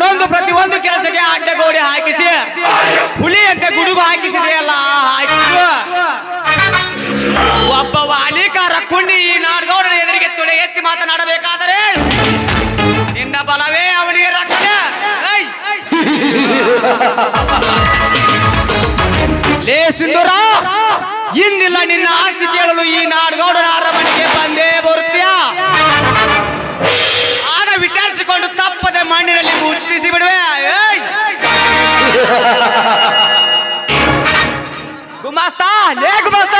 ನನ್ನೊಂದು ಪ್ರತಿಯೊಂದು ಕೆಲಸಕ್ಕೆ ಅಡ್ಡಗೋಡೆ ಹಾಕಿಸಿ. ಹುಲಿಯಂತೆ ಗುಡುಗು ಹಾಕಿಸಿದೆಯಲ್ಲ ಹಾಕಿಸು. ಒಬ್ಬ ವಾಲಿಕಾರ ಕುಂಡಿ ಈ ನಾಡಗೌಡನ ಎದುರಿಗೆ ತುಡೆ ಎತ್ತಿ ಮಾತನಾಡಬೇಕಾದರೆ ನಿನ್ನ ಬಲವೇ ಅವನಿಗೆ ರಕ್ಷಣೆ! ಲೇ ಸಿಂಧೂರ ಇಂದಿಲ್ಲ ನಿನ್ನ ಆಸ್ತಿ ಕೇಳಲು ಈ ನಾಡಗೌಡನ ಗುಮಾಸ್ತ ಲೇ ಗುಮಾಸ್ತ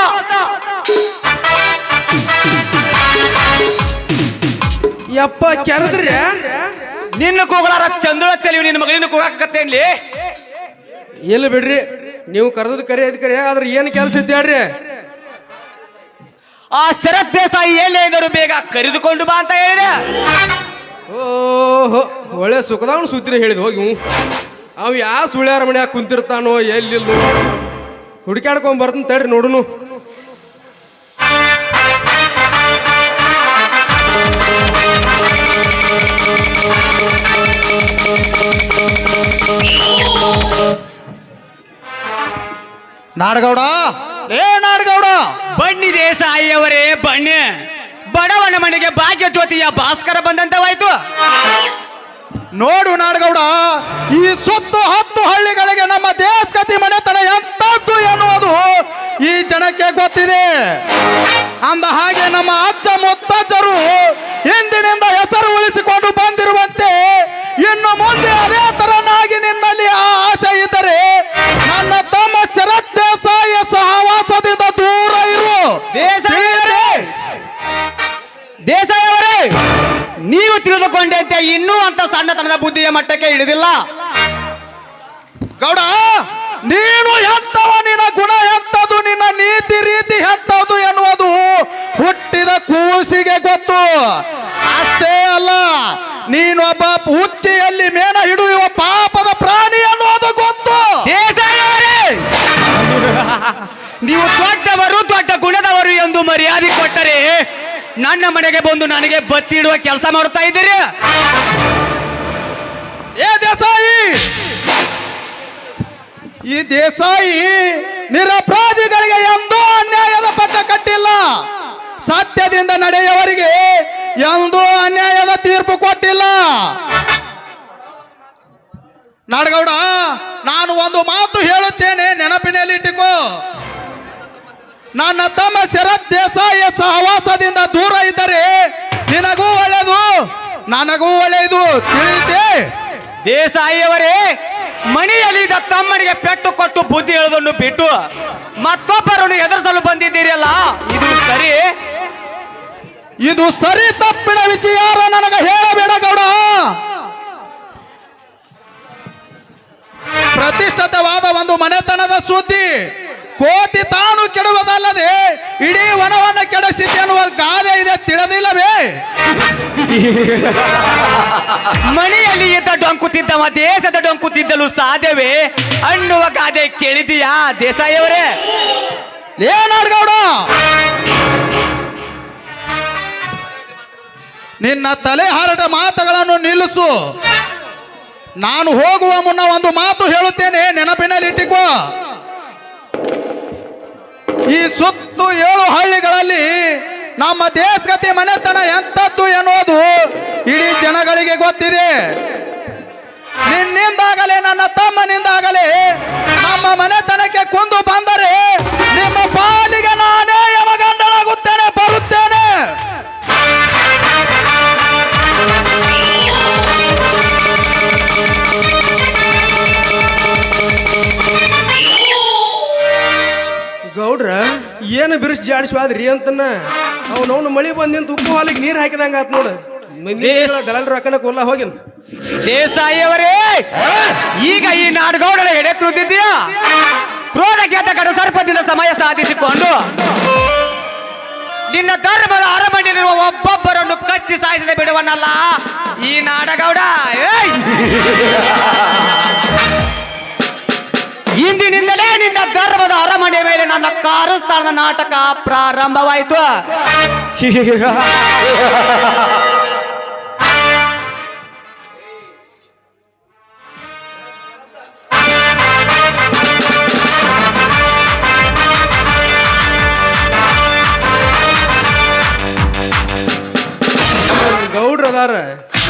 ಯಪ್ಪ ಕೆರದ್ರಿ? ನಿನ್ನ ಕೂಗಳಾರ ಚಂದ್ರ ತೆಲಿವಿ ನಿನ್ನ ಮಗಳಿನ ಕೂಗಾಕತ್ತೇನ್ಲಿ ಇಲ್ಲ ಬಿಡ್ರಿ ನೀವು ಕರೆದದ್ ಕರೆ ಅದ್ ಕರೆ ಆದ್ರೆ ಏನ್ ಕೆಲಸ ಇದ್ದಾಡ್ರಿ ಆ ಶರತ್ ದೇಸಾಯಿ ಎಲ್ಲೇ ಇದ್ದರು ಬೇಗ ಕರೆದುಕೊಂಡು ಬಾ ಅಂತ ಹೇಳಿದೆ. ಓಹೋ ಒಳ್ಳೆ ಸುಖದವನು ಸುತ್ತಿರಿ ಹೇಳಿದ್ ಹೋಗಿ ಅವ್ ಯಾವ ಸುಳ್ಯಾರ ಮನ್ಯಾಗ ಕುಂತಿರ್ತಾನೋ ಎಲ್ಲಿಲ್ಲೋ. ಹುಡುಕಾಡ್ಕೊಂಡ್ ಬರ್ತಾನ ತಡ್ರಿ ನೋಡುನು. ನಾಡಗೌಡ? ಏ ನಾಡಗೌಡ! ಬನ್ನಿ ಸಾಯಿಯವರೇ ಬನ್ನಿ. ಬಡವನ ಮನೆಗೆ ಭಾಗ್ಯ ಜ್ಯೋತಿಯ ಭಾಸ್ಕರ ಬಂದಂತವಾಯ್ತು. ನೋಡು ನಾಡಗೌಡ, ಈ ಸುತ್ತು ಹತ್ತು ಹಳ್ಳಿಗಳಿಗೆ ನಮ್ಮ ದೇಶಗತಿ ಮನೆತನ ಎಂತದ್ದು ಎನ್ನುವುದು ಈ ಜನಕ್ಕೆ ಗೊತ್ತಿದೆ. ಅಂದ ಹಾಗೆ ನಮ್ಮ ಅಜ್ಜ ಮುತ್ತಜ್ಜರು ಅಂತ ಸಣ್ಣತನದ ಬುದ್ಧಿಯ ಮಟ್ಟಕ್ಕೆ ಇಳಿದಿಲ್ಲ. ಗೌಡ, ನೀನು ಎಂತವ ನಿನ್ನ ಗುಣ ಎಂತದು ನಿನ್ನ ನೀತಿ ರೀತಿ ಎಂತದು ಎನ್ನುವುದು ಹುಟ್ಟಿದ ಕೂಸಿಗೆ ಗೊತ್ತು. ಅಷ್ಟೇ ಅಲ್ಲ, ನೀನೊಬ್ಬ ಹುಚ್ಚಿಯಲ್ಲಿ ಮೇನ ಹಿಡಿಯುವ ಪಾಪದ ಪ್ರಾಣಿ ಅನ್ನೋದು ಗೊತ್ತು. ನೀವು ದೊಡ್ಡವರು ದೊಡ್ಡ ಗುಣದವರು ಎಂದು ಮರ್ಯಾದೆ ಕೊಟ್ಟರೆ ನನ್ನ ಮನೆಗೆ ಬಂದು ನನಗೆ ಬತ್ತಿ ಇಡುವ ಕೆಲಸ ಮಾಡ್ತಾ ಇದ್ದೀರಿ? ಏ ದೇಸಾಯಿ! ಈ ದೇಸಾಯಿ ನಿರಪರಾಧಿಗಳಿಗೆ ಎಂದೂ ಅನ್ಯಾಯದ ಪಟ್ಟ ಕಟ್ಟಿಲ್ಲ. ಸತ್ಯದಿಂದ ನಡೆಯುವವರಿಗೆ ಎಂದೂ ಅನ್ಯಾಯದ ತೀರ್ಪು ಕೊಟ್ಟಿಲ್ಲ. ನಾಡಗೌಡ, ನಾನು ಒಂದು ಮಾತು ಹೇಳುತ್ತೇನೆ. ನನ್ನ ತಮ್ಮ ಶರತ್ ದೇಸಾಯ ಸಹವಾಸದಿಂದ ದೂರ ಇದ್ದರೆ ನಿನಗೂ ಒಳ್ಳೆಯದು ನನಗೂ ಒಳ್ಳೆಯದು. ತಿಳಿಯುತ್ತೆ? ದೇಸಾಯಿಯವರೇ ಮನೆಯಲ್ಲಿದ್ದ ತಮ್ಮನಿಗೆ ಪೆಟ್ಟು ಕೊಟ್ಟು ಬುದ್ಧಿ ಹೇಳೋದನ್ನು ಬಿಟ್ಟು ಮತ್ತೊಬ್ಬರನ್ನು ಎದುರಿಸಲು ಬಂದಿದ್ದೀರಲ್ಲ ಇದು ಸರಿ? ಇದು ಸರಿ ತಪ್ಪಿನ ವಿಚಾರ ನನಗೆ ಹೇಳಬೇಡ ಗೌಡ. ಪ್ರತಿಷ್ಠಿತವಾದ ಒಂದು ಮನೆತನದ ಸುದ್ದಿ. ಕೋತಿ ತಾನು ಕೆಡುವುದಲ್ಲದೆ ಇಡೀ ವನವನ್ನು ಕೆಡಿಸಿದೆ ಅನ್ನುವ ಗಾದೆ ಇದೆ ತಿಳಿದಿಲ್ಲವೇ? ಮನೆಯಲ್ಲಿ ಇದ್ದ ಡೊಂಕು ತಿದ್ದವ ದೇಶದ ಡೊಂಕುತ್ತಿದ್ದಲು ಸಾಧ್ಯವೇ ಅನ್ನುವ ಗಾದೆ ಕೇಳಿದೀಯಾ ದೇಸಾಯಿಯವರೇ? ಏನಾಡ್ಗೌಡ ನಿನ್ನ ತಲೆ ಹಾರಟ ಮಾತುಗಳನ್ನು ನಿಲ್ಲಿಸು. ನಾನು ಹೋಗುವ ಮುನ್ನ ಒಂದು ಮಾತು ಹೇಳುತ್ತೇನೆ ನೆನಪಿನಲ್ಲಿಟ್ಟಿಕೋ. ಈ ಸುತ್ತು ಏಳು ಹಳ್ಳಿಗಳಲ್ಲಿ ನಮ್ಮ ದೇಶಗತಿ ಮನೆತನ ಎಂಥದ್ದು ಎನ್ನುವುದು ಇಡೀ ಜನಗಳಿಗೆ ಗೊತ್ತಿದೆ. ನಿನ್ನಿಂದಾಗಲೇ, ನನ್ನ ತಮ್ಮನಿಂದಾಗಲೇ ನಮ್ಮ ಮನೆತನಕ್ಕೆ ಕುಂದು ಬಂದರೆ ಜಾಡಿಸ್ವಾದ್ರಿ ಅಂತನ ಅವನವನು ಮಳಿ ಬಂದಿಂತ ಉಪ್ಪು ಹಾಲಿಗೆ ನೀರು ಹಾಕಿದಂಗ ಆತ್ ನೋಡು. ದಲಾಲ್ ರೊಕ್ಕನ ಕೊಲ್ಲ ಹೋಗಿನ್. ದೇಸಾಯಿಯವರೇ! ಈಗ ಈ ನಾಡಗೌಡರ ಎಡೆ ತುಳಿದಿದ್ದೀಯಾ? ಕ್ರೋಧ ಗೆದ್ದ ಕಡ ಸರ್ಪದಿಂದ ಸಮಯ ಸಾಧಿಸಿಕೊಂಡು ನಿನ್ನ ಧರ್ಮದ ಅರಮನೆಯಲ್ಲಿರುವ ಒಬ್ಬೊಬ್ಬರನ್ನು ಕಚ್ಚಿ ಸಾಯಿಸದೆ ಬಿಡುವನಲ್ಲ ಈ ನಾಡಗೌಡ! ಇಂದಿನಿಂದಲೇ ನಿನ್ನ ಧರ್ಮದ ಅರಮನೆ ಮೇಲೆ ನನ್ನ ಕಾರಸ್ಥಾನದ ನಾಟಕ ಪ್ರಾರಂಭವಾಯಿತು. ಗೌಡ್ರ ಅದಾರ.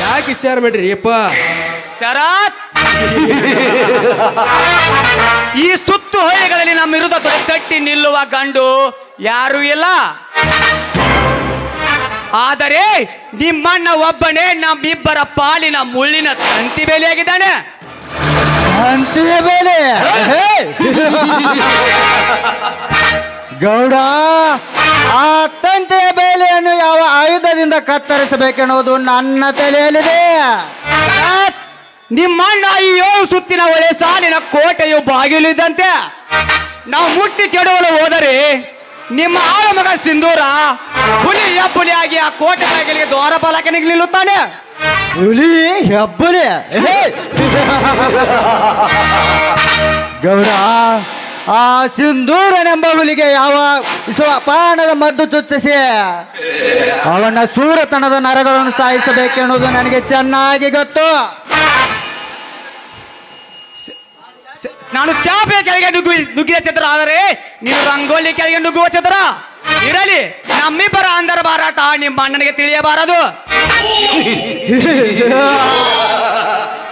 ಯಾಕೆ ವಿಚಾರ ಮಾಡ್ರಿ ಅಪ್ಪ? ಶರತ್! ಈ ಸುತ್ತು ಹೊಳೆಗಳಲ್ಲಿ ನಮ್ಮ ವಿರುದ್ಧ ತಟ್ಟಿ ನಿಲ್ಲುವ ಗಂಡು ಯಾರೂ ಇಲ್ಲ. ಆದರೆ ನಿಮ್ಮಣ್ಣ ಒಬ್ಬನೇ ನಮ್ಮಿಬ್ಬರ ಪಾಲಿನ ಮುಳ್ಳಿನ ತಂತಿ ಬೇಲಿಯಾಗಿದ್ದಾನೆ. ಬೆಲೆ. ಗೌಡ ಆ ತಂತಿಯ ಬೇಲೆಯನ್ನು ಯಾವ ಆಯುಧದಿಂದ ಕತ್ತರಿಸಬೇಕೆನ್ನುವುದು ನನ್ನ ತಲೆಯಲ್ಲಿದೆ. ನಿಮ್ಮಣ್ಣ ಈ ಏಳು ಸುತ್ತಿನ ಒಳೆ ಸಾಲಿನ ಕೋಟೆಯು ಬಾಗಿಲಿದ್ದಂತೆ ನಾವು ಮುಟ್ಟಿ ಕೆಡವಲು ಹೋದರೆ ನಿಮ್ಮ ಆಳ ಮಗ ಸಿಂಧೂರ ಹುಲಿ ಹೆಬ್ಬುಲಿಯಾಗಿ ಆ ಕೋಟೆ ಬಾಗಿಲಿಗೆ ದ್ವಾರ ಬಾಲಕನಿಗೆ ನಿಲ್ಲುತ್ತಾನೆ. ಹುಲಿ ಹೆಬ್ಬುಲಿ. ಗೌಡ ಆ ಸಿಂಧೂರನೆಂಬ ಹುಲಿಗೆ ಯಾವ ಪಾನದ ಮದ್ದು ಚುಚ್ಚಿಸಿ ಅವನ ಸೂರತನದ ನರಗಳನ್ನು ಸಾಯಿಸಬೇಕೆನ್ನುವುದು ನನಗೆ ಚೆನ್ನಾಗಿ ಗೊತ್ತು. ನಾನು ಚಾಪೆ ಕೆಳಗೆ ನುಗ್ಗಿ ನುಗ್ಗಿದ ಚತುರ ಆದರೆ ನೀನು ರಂಗೋಲಿ ಕೆಳಗೆ ನುಗ್ಗುವ ಚತುರ ಇರಲಿ ನಮ್ಮಿಬ್ಬರ ಅಂದರ ಬಾರಾಟ ನಿಮ್ಮ ಅಣ್ಣನಿಗೆ ತಿಳಿಯಬಾರದು.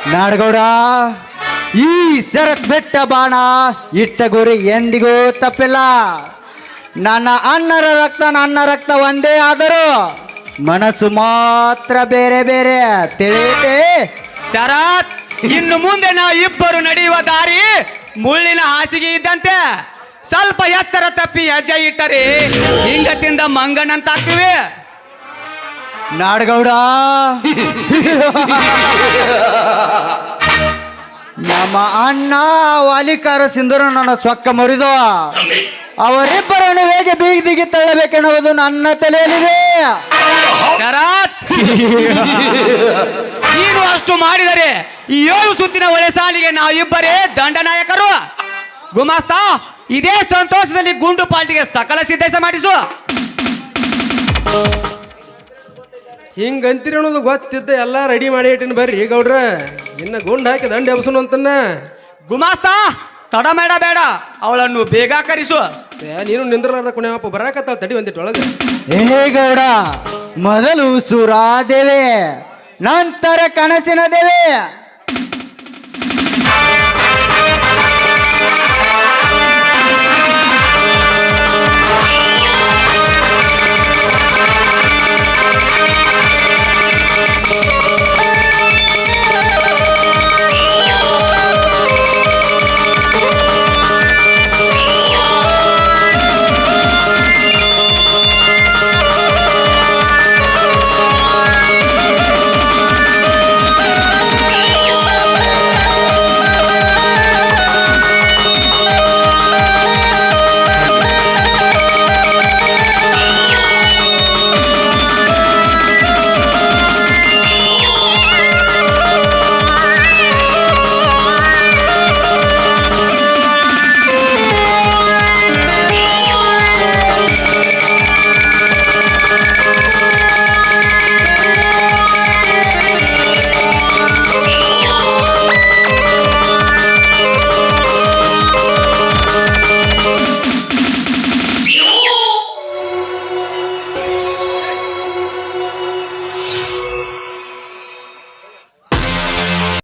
ನಾಡಗೌಡ ಈ ಸರತ್ ಬೆಟ್ಟ ಬಾಣ ಇಟ್ಟ ಗುರಿ ಎಂದಿಗೂ ತಪ್ಪಿಲ್ಲ. ನನ್ನ ಅಣ್ಣರ ರಕ್ತ ನನ್ನ ರಕ್ತ ಒಂದೇ ಆದರೂ ಮನಸ್ಸು ಮಾತ್ರ ಬೇರೆ ಬೇರೆ. ತಿಳಿಯುತ್ತೆ ಶರತ್! ಇನ್ನು ಮುಂದೆ ನಾವು ಇಬ್ಬರು ನಡೆಯುವ ದಾರಿ ಮುಳ್ಳಿನ ಹಾಸಿಗೆ ಇದ್ದಂತೆ. ಸ್ವಲ್ಪ ಎತ್ತರ ತಪ್ಪಿ ಹೆಜ್ಜೆ ಇಟ್ಟರೆ ಹಿಂಗತಿಂದ ಮಂಗನಂತಾಗ್ತೀವಿ. ನಾಡಗೌಡ. ನಮ್ಮ ಅಣ್ಣ ವಾಲಿಕಾರ ಸಿಂಧೂರ ನನ್ನ ಸೊಕ್ಕ ಮುರಿದು. ಅವರಿಬ್ಬರನ್ನು ಹೇಗೆ ಬೀದಿಗೆ ತಳ್ಳಬೇಕೆನ್ನುವುದು ನನ್ನ ತಲೆಯಲ್ಲಿದೆ. ಅಷ್ಟು ಮಾಡಿದರೆ ಈ ಏಳು ಸುತ್ತಿನ ಒಳೆ ಸಾಲಿಗೆ ನಾವಿಬ್ಬರೇ ದಂಡ ದಂಡನಾಯಕರು. ಗುಮಾಸ್ತ ಇದೇ ಸಂತೋಷದಲ್ಲಿ ಗುಂಡು ಪಾಲ್ಟಿಗೆ ಸಕಲ ಸಿದ್ಧತೆ ಮಾಡಿಸು. ಹಿಂಗಂತೀರಿ ಅನ್ನೋದು ಗೊತ್ತಿದ್ದ ಎಲ್ಲ ರೆಡಿ ಮಾಡಿ ಇಟ್ಟಿನ ಬರ್ರಿ ಗೌಡ್ರ. ಇನ್ನ ಗುಂಡ್ ಹಾಕಿ ದಂಡ ಎಬ್ಸನು ಅಂತನ್ನ. ಗುಮಾಸ್ತ ತಡ ಬೇಡ ಬೇಡ ಅವಳನ್ನು ಬೇಗ ಕರೆಸು. ಏ, ನೀನು ನಿಂದ್ರಲಾರ್ದ ಕುಣಿಯಪ್ಪ ಬರಾಕತ್ತಾಳ ತಡಿ ಒಂದಿಟ್ಟು ಒಳಗೆ. ಏ ಗೌಡ ಮೊದಲು ಸುರಾದೇವೆ. ನಂತರ ಕನಸಿನ ದೇವಿ.